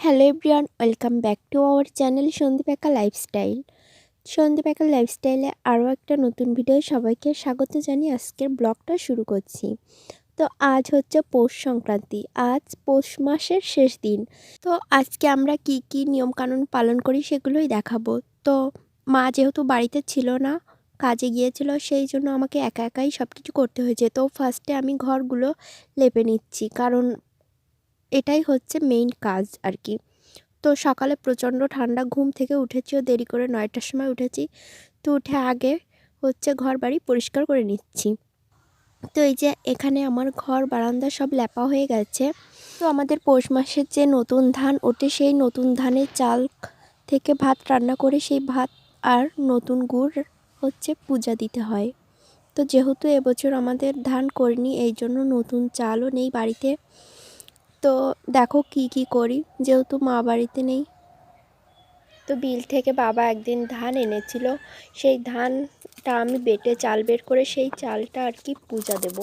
Hello welcome back to our channel Sandip একা lifestyle Sandeep একা লাইফস্টাইলে আরও একটা নতুন ভিডিও সবাইকে স্বাগত জানিয়ে আজকের ব্লগটা শুরু করছি। তো আজ হচ্ছে পৌষ সংক্রান্তি, আজ পৌষ মাসের শেষ দিন। তো আজকে আমরা কি কি নিয়মকানুন পালন করি সেগুলোই দেখাবো। তো মা যেহেতু বাড়িতে ছিল না, কাজে গিয়েছিল, সেই জন্য আমাকে একা একাই সব কিছু করতে হয়েছে। তো ফার্স্টে আমি ঘরগুলো লেপে নিচ্ছি, কারণ এটাই হচ্ছে মেইন কাজ আর কি। তো সকালে প্রচণ্ড ঠান্ডা, ঘুম থেকে উঠেছিও দেরি করে নয়টার সময় উঠেছি। তো উঠে আগে হচ্ছে ঘর বাড়ি পরিষ্কার করে নিচ্ছি। তো এই যে এখানে আমার ঘর, বারান্দা সব ল্যাপা হয়ে গেছে। তো আমাদের পৌষ মাসের যে নতুন ধান ওঠে সেই নতুন ধানের চাল থেকে ভাত রান্না করে সেই ভাত আর নতুন গুড় হচ্ছে পূজা দিতে হয়। তো যেহেতু এবছর আমাদের ধান করিনি, এই জন্য নতুন চালও নেই বাড়িতে। তো দেখো কি কি করি, যেহেতু মা বাড়িতে নেই। তো বিল থেকে বাবা একদিন ধান এনেছিল, সেই ধানটা আমি বেটে চাল বের করে সেই চালটা আর কি পূজা দেব।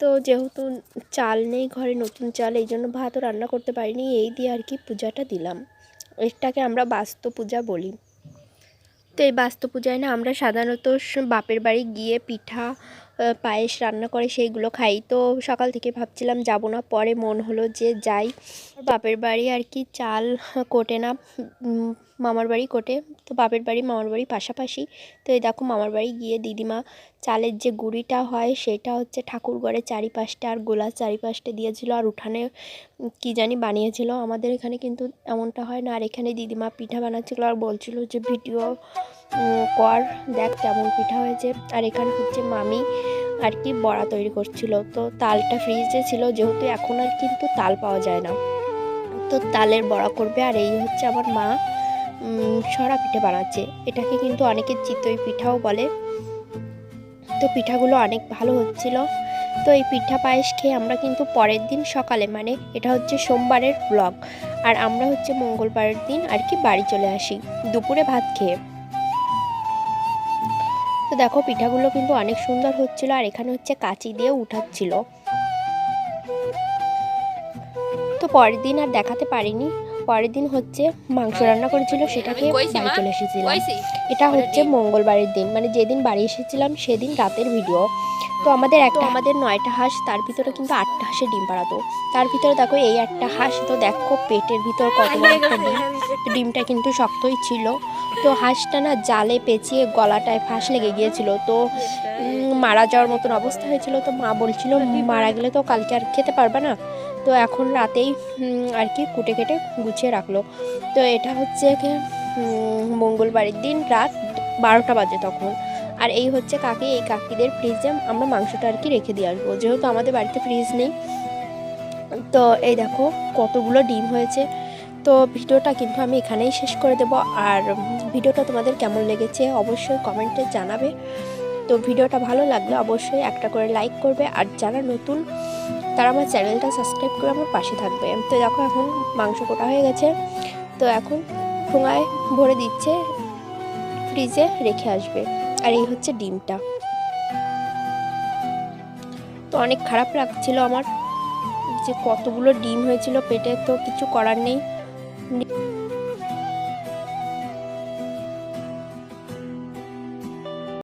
তো যেহেতু চাল নেই, ঘরে নতুন চাল, এই জন্য ভাতও রান্না করতে পারিনি, এই দিয়ে আর কি পূজাটা দিলাম। এটাকে আমরা বাস্তু পূজা বলি। তো এই বাস্তু পূজায় না আমরা সাধারণত বাপের বাড়ি গিয়ে পিঠা পায়েস রান্না করে সেইগুলো খাই। তো সকাল থেকে ভাবছিলাম যাব না, পরে মন হলো যে যাই। বাপের বাড়ি আর কি, চাল কোটে না মামার বাড়ি কোটে। তো বাপের বাড়ি, মামার বাড়ি পাশাপাশি। তো এই দেখো মামার বাড়ি গিয়ে দিদিমা চালের যে গুঁড়িটা হয়, সেটা হচ্ছে ঠাকুর ঘরের চারিপাশটা আর গোলার চারিপাশটা দিয়েছিল আর উঠানে কি জানি বানিয়েছিল। আমাদের এখানে কিন্তু এমনটা হয় না। আর এখানে দিদিমা পিঠা বানাচ্ছিল আর বলছিল যে, ভিডিও কর, দেখ কেমন পিঠা হয়েছে। আর এখানে হচ্ছে মামি আর কি বড়া তৈরি করছিল। তো তালটা ফ্রিজে ছিল, যেহেতু এখন আর কিন্তু তাল পাওয়া যায় না। তো তালের বড়া করবে, আর এই হচ্ছে আমার মা সরা পিঠে বানাচ্ছে। এটাকে কিন্তু অনেকে চিতই পিঠাও বলে। তো পিঠাগুলো অনেক ভালো হচ্ছিল। তো এই পিঠা পায়েস খেয়ে আমরা কিন্তু পরের দিন সকালে মানে এটা হচ্ছে সোমবারের ব্লগ আর আমরা হচ্ছে মঙ্গলবারের দিন আর কি বাড়ি চলে আসি, দুপুরে ভাত খেয়ে। তো দেখো পিঠাগুলো কিন্তু অনেক সুন্দর হচ্ছিল আর এখানে হচ্ছে কাঁচি দিয়ে উঠাচ্ছিল। তো পরের দিন আর দেখাতে পারিনি। পরের দিন হচ্ছে মাংস রান্না করেছিল সেটাকে বাড়ি চলে এসেছিলাম। এটা হচ্ছে মঙ্গলবারের দিন মানে যেদিন বাড়ি এসেছিলাম সেদিন রাতের ভিডিও তো আমাদের একটা আমাদের নয়টা হাঁস তার ভিতরে কিন্তু আটটা হাঁসে ডিম পাড়াতো। তার ভিতরে দেখো এই একটা হাঁস তো দেখো পেটের ভিতর কত একটা ডিম। ডিমটা কিন্তু শক্তই ছিল। তো হাঁসটা না জালে পেঁচিয়ে গলাটায় ফাঁস লেগে গিয়েছিল। তো মারা যাওয়ার মতন অবস্থা হয়েছিল। তো মা বলছিল মারা গেলে তো কালকে আর খেতে পারবে না। তো এখন রাতেই আর কি কুটে কেটে গুছিয়ে রাখল। তো এটা হচ্ছে মঙ্গলবারের দিন রাত বারোটা বাজে তখন। আর এই হচ্ছে কাকি, এই কাকিদের ফ্রিজে আমরা মাংসটা আর কি রেখে দিয়ে আসব। যেহেতু আমাদের বাড়িতে ফ্রিজ নেই। তো এই দেখো কতগুলো ডিম হয়েছে। তো ভিডিওটা কিন্তু আমি এখানেই শেষ করে দেব। আর ভিডিওটা তোমাদের কেমন লেগেছে অবশ্যই কমেন্টে জানাবে। তো ভিডিওটা ভালো লাগলে অবশ্যই একটা করে লাইক করবে। আর যারা নতুন, তারা আমার চ্যানেলটা সাবস্ক্রাইব করে আমার পাশে থাকবে। তো দেখো এখন মাংস কোটা হয়ে গেছে। তো এখন ঠোঙায় ভরে দিচ্ছে ফ্রিজে রেখে আসবে। আর এই হচ্ছে ডিমটা। তো অনেক খারাপ লাগছিল আমার যে কতগুলো ডিম হয়েছিল পেটে, তো কিছু করার নেই।